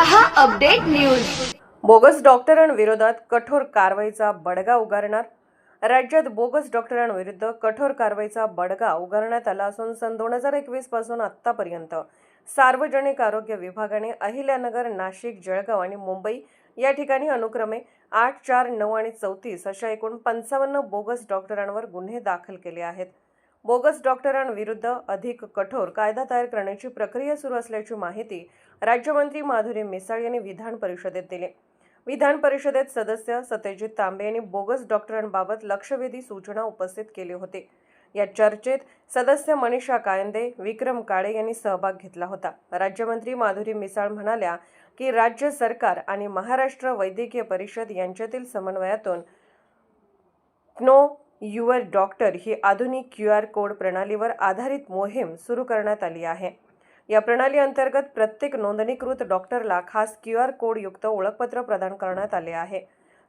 हां update news. Bogus डॉक्टरांविरोधात कठोर कारवाईचा बडगा उगारणार? राज्यात बोगस डॉक्टरांविरुद्ध कठोर कारवाईचा बडगा उगारण्यात आला असून सन दोन हजार एकवीसपासून आत्तापर्यंत सार्वजनिक आरोग्य विभागाने अहिल्यानगर नाशिक जळगाव आणि मुंबई या ठिकाणी अनुक्रमे आठ चार नऊ आणि चौतीस अशा एकूण पंचावन्न बोगस डॉक्टरांवर गुन्हे दाखल केले आहेत. बोगस डॉक्टरांविरुद्ध अधिक कठोर कायदा तयार करण्याची प्रक्रिया सुरू असल्याची माहिती राज्यमंत्री माधुरी मिसाळ यांनी विधान परिषदेत दिली. विधान परिषदेत सदस्य सत्यजित तांबे यांनी बोगस डॉक्टरांबाबत लक्षवेधी सूचना उपस्थित केली होती. या चर्चेत सदस्य मनीषा कायंदे विक्रम काळे यांनी सहभाग घेतला होता. राज्यमंत्री माधुरी मिसाळ म्हणाल्या की राज्य सरकार आणि महाराष्ट्र वैद्यकीय परिषद यांच्यातील समन्वयातून क्नो युअर डॉक्टर ही आधुनिक क्यू आर कोड प्रणालीवर आधारित मोहीम सुरू करण्यात आली आहे. या प्रणाली अंतर्गत प्रत्येक नोंदणीकृत डॉक्टरला खास क्यू आर कोडयुक्त ओळखपत्र प्रदान करण्यात आले आहे.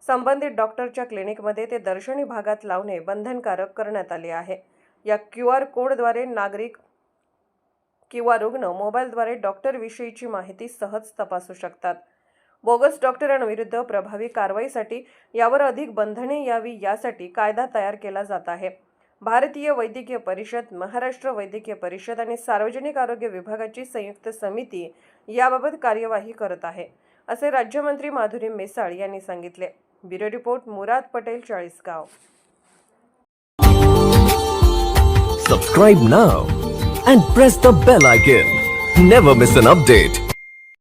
संबंधित डॉक्टरच्या क्लिनिकमध्ये ते दर्शनी भागात लावणे बंधनकारक करण्यात आले आहे. या क्यू आर कोडद्वारे नागरिक किंवा रुग्ण मोबाईलद्वारे डॉक्टरविषयीची माहिती सहज तपासू शकतात. बोगस डॉक्टरांविरुद्ध प्रभावी कारवाईसाठी यावर अधिक बंधने यावी यासाठी कायदा तयार केला जात आहे. भारतीय वैद्यकीय परिषद महाराष्ट्र वैद्यकीय परिषद आणि सार्वजनिक आरोग्य विभागाची संयुक्त समिती याबाबत कार्यवाही करत आहे असे राज्यमंत्री माधुरी मेसाळ यांनी सांगितले. Bureau report Murad Patel Chalisgaon. Subscribe now and press the bell icon never miss an update